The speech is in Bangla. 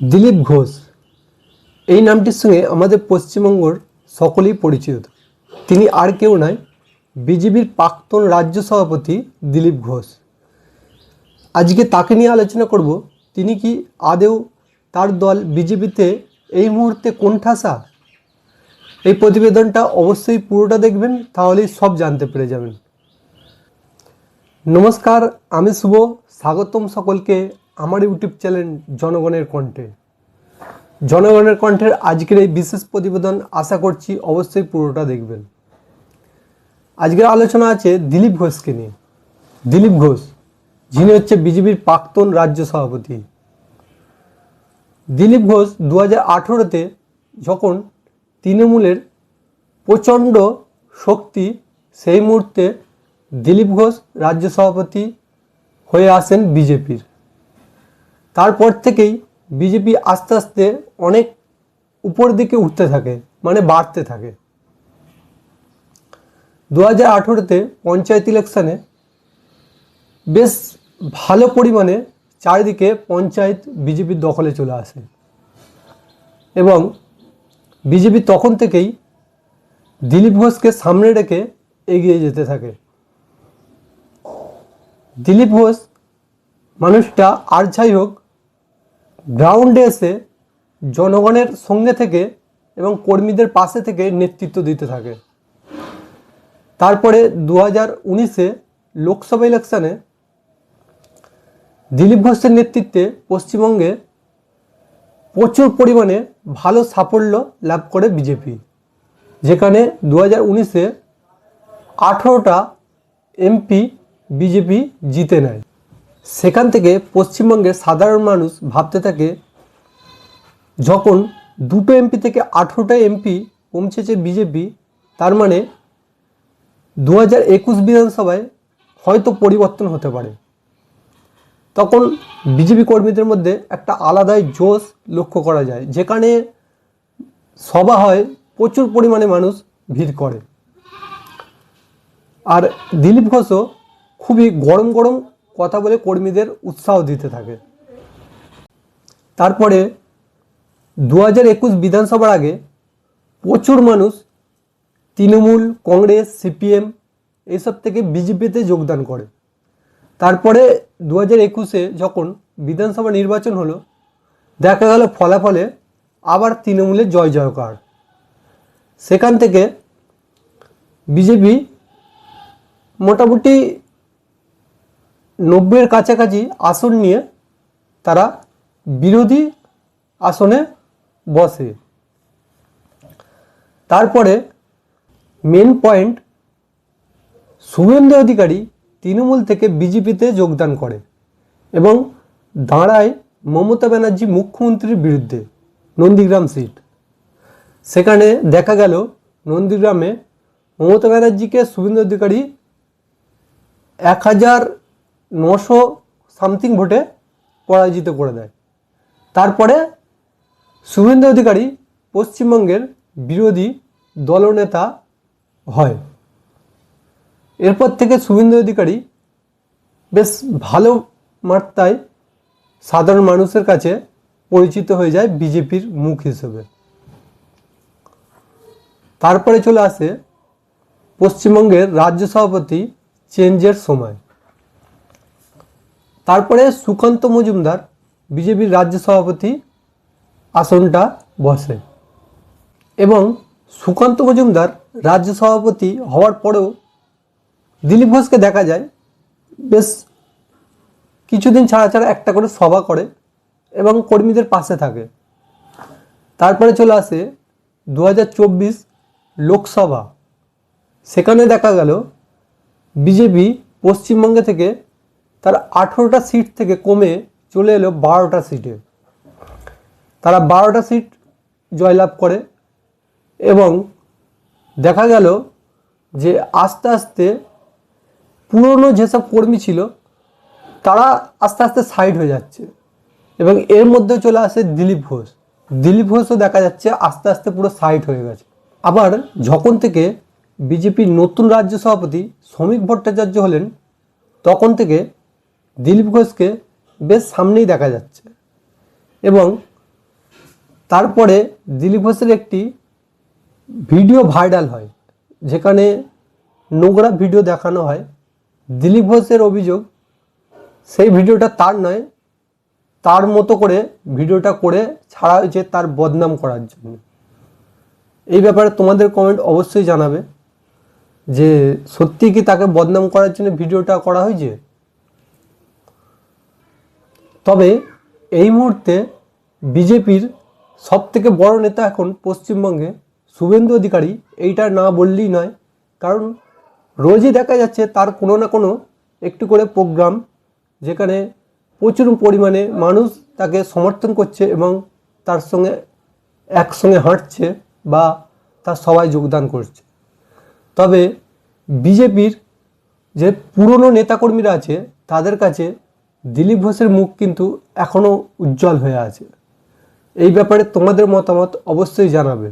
দিলীপ ঘোষ। এই নামটির সঙ্গে আমাদের পশ্চিমবঙ্গর সকলেই পরিচিত। তিনি আর কেউ নয়, বিজেপির প্রাক্তন রাজ্য সভাপতি দিলীপ ঘোষ। আজকে তাকে নিয়ে আলোচনা করব, তিনি কি আদেও তার দল বিজেপিতে এই মুহূর্তে কোণঠাসা? এই প্রতিবেদনটা অবশ্যই পুরোটা দেখবেন, তাহলেই সব জানতে পেরে যাবেন। নমস্কার, আমি শুভ। স্বাগতম সকলকে আমার ইউটিউব চ্যানেল জনগণের কণ্ঠে। জনগণের কণ্ঠের আজকের এই বিশেষ প্রতিবেদন আশা করছি অবশ্যই পুরোটা দেখবেন। আজকের আলোচনা আছে দিলীপ ঘোষকে নিয়ে। দিলীপ ঘোষ, যিনি হচ্ছে বিজেপির প্রাক্তন রাজ্য সভাপতি। দিলীপ ঘোষ দু হাজার আঠেরোতে যখন তৃণমূলের প্রচণ্ড শক্তি, সেই মুহূর্তে দিলীপ ঘোষ রাজ্য সভাপতি হয়ে আসেন বিজেপির। তারপর থেকেই বিজেপি আস্তে আস্তে অনেক উপর দিকে উঠতে থাকে মানে বাড়তে থাকে। দু হাজার আঠেরোতে পঞ্চায়েত ইলেকশানে বেশ ভালো পরিমাণে চারিদিকে পঞ্চায়েত বিজেপির দখলে চলে আসে এবং বিজেপি তখন থেকেই দিলীপ ঘোষকে সামনে রেখে এগিয়ে যেতে থাকে। দিলীপ ঘোষ মানুষটা আর যাই হোক গ্রাউন্ডে এসে জনগণের সঙ্গে থেকে এবং কর্মীদের পাশে থেকে নেতৃত্ব দিতে থাকে। তারপরে দু হাজার উনিশে লোকসভা ইলেকশানে দিলীপ ঘোষের নেতৃত্বে পশ্চিমবঙ্গে প্রচুর পরিমাণে ভালো সাফল্য লাভ করে বিজেপি। যেখানে দু হাজার উনিশে আঠেরোটা এমপি বিজেপি জিতে নেয়। সেখান থেকে পশ্চিমবঙ্গের সাধারণ মানুষ ভাবতে থাকে, যখন দুটো এমপি থেকে আঠেরোটা এমপি পৌঁছেছে বিজেপি তার মানে দু হাজার একুশ বিধানসভায় হয়তো পরিবর্তন হতে পারে। তখন বিজেপি কর্মীদের মধ্যে একটা আলাদাই জোশ লক্ষ্য করা যায়, যেখানে সভা হয়, প্রচুর পরিমাণে মানুষ ভিড় করে। আর দিলীপ ঘোষও খুবই গরম গরম কথা বলে কর্মীদের উৎসাহ দিতে থাকে। তারপরে দু হাজার একুশ বিধানসভার আগে প্রচুর মানুষ তৃণমূল, কংগ্রেস, সিপিএম এইসব থেকে বিজেপিতে যোগদান করে। তারপরে দু হাজার একুশে যখন বিধানসভা নির্বাচন হলো, দেখা গেল ফলাফলে আবার তৃণমূলের জয় জয়কার। সেখান থেকে বিজেপি মোটামুটি নব্বইয়ের কাছাকাছি আসন নিয়ে তারা বিরোধী আসনে বসে। তারপরে মেন পয়েন্ট শুভেন্দু অধিকারী তৃণমূল থেকে বিজেপিতে যোগদান করে এবং দাঁড়ায় মমতা ব্যানার্জি মুখ্যমন্ত্রীর বিরুদ্ধে নন্দীগ্রাম সিট। সেখানে দেখা গেল নন্দীগ্রামে মমতা ব্যানার্জিকে শুভেন্দু অধিকারী এক হাজার নশো সামথিং ভোটে পরাজিত করে দেয়। তারপরে শুভেন্দু অধিকারী পশ্চিমবঙ্গের বিরোধী দলনেতা হয়। এরপর থেকে শুভেন্দু অধিকারী বেশ ভালো মাত্রায় সাধারণ মানুষের কাছে পরিচিত হয়ে যায় বিজেপির মুখ হিসেবে। তারপরে চলে আসে পশ্চিমবঙ্গের রাজ্য সভাপতি চেঞ্জের সময়। তারপরে সুকান্ত মজুমদার, বিজেপির রাজ্য সভাপতি আসনটা বসে। এবং সুকান্ত মজুমদার রাজ্য সভাপতি হওয়ার পরেও দিলীপ ঘোষকে দেখা যায়, বেশ কিছুদিন ছাড়া ছাড়া একটা করে সভা করে এবং কর্মীদের পাশে থাকে। তারপরে চলে আসে দু হাজার চব্বিশ লোকসভা। সেখানে দেখা গেল বিজেপি পশ্চিমবঙ্গে থেকে তার আঠেরোটা সিট থেকে কমে চলে এলো বারোটা সিটে তারা বারোটা সিট জয়লাভ করে এবং দেখা গেল যে আস্তে আস্তে পুরনো যেসব কর্মী ছিল, তারা আস্তে আস্তে সাইড হয়ে যাচ্ছে এবং এর মধ্যে চলে আসে দিলীপ ঘোষ। দিলীপ ঘোষও দেখা যাচ্ছে আস্তে আস্তে পুরো সাইড হয়ে গেছে। আবার যখন থেকে বিজেপির নতুন রাজ্য সভাপতি শ্রমিক ভট্টাচার্য হলেন, তখন থেকে দিলীপ ঘোষকে বেশ সামনেই দেখা যাচ্ছে। এবং তারপরে দিলীপ ঘোষের একটি ভিডিও ভাইরাল হয়, যেখানে নোংরা ভিডিও দেখানো হয়। দিলীপ ঘোষের অভিযোগ, সেই ভিডিওটা তার নয়, তার মতো করে ভিডিওটা করে ছাড়া হয়েছে তার বদনাম করার জন্য। এই ব্যাপারে তোমাদের কমেন্ট অবশ্যই জানাবে যে সত্যি কি তাকে বদনাম করার জন্য ভিডিওটা করা হয়েছে? তবে এই মুহূর্তে বিজেপির সব থেকে বড় নেতা এখন পশ্চিমবঙ্গে শুভেন্দু অধিকারী, এইটা না বললেই নয়। কারণ রোজই দেখা যাচ্ছে তার কোনো না কোনো একটু করে প্রোগ্রাম, যেখানে প্রচুর পরিমাণে মানুষ তাকে সমর্থন করছে এবং তার সঙ্গে একসঙ্গে হাঁটছে বা তার সবাই যোগদান করছে। তবে বিজেপির যে পুরনো নেতাকর্মীরা আছে, তাদের কাছে দিলীপ ঘোষের মুখ কিন্তু এখনও উজ্জ্বল হয়ে আছে। এই ব্যাপারে তোমাদের মতামত অবশ্যই জানাবে।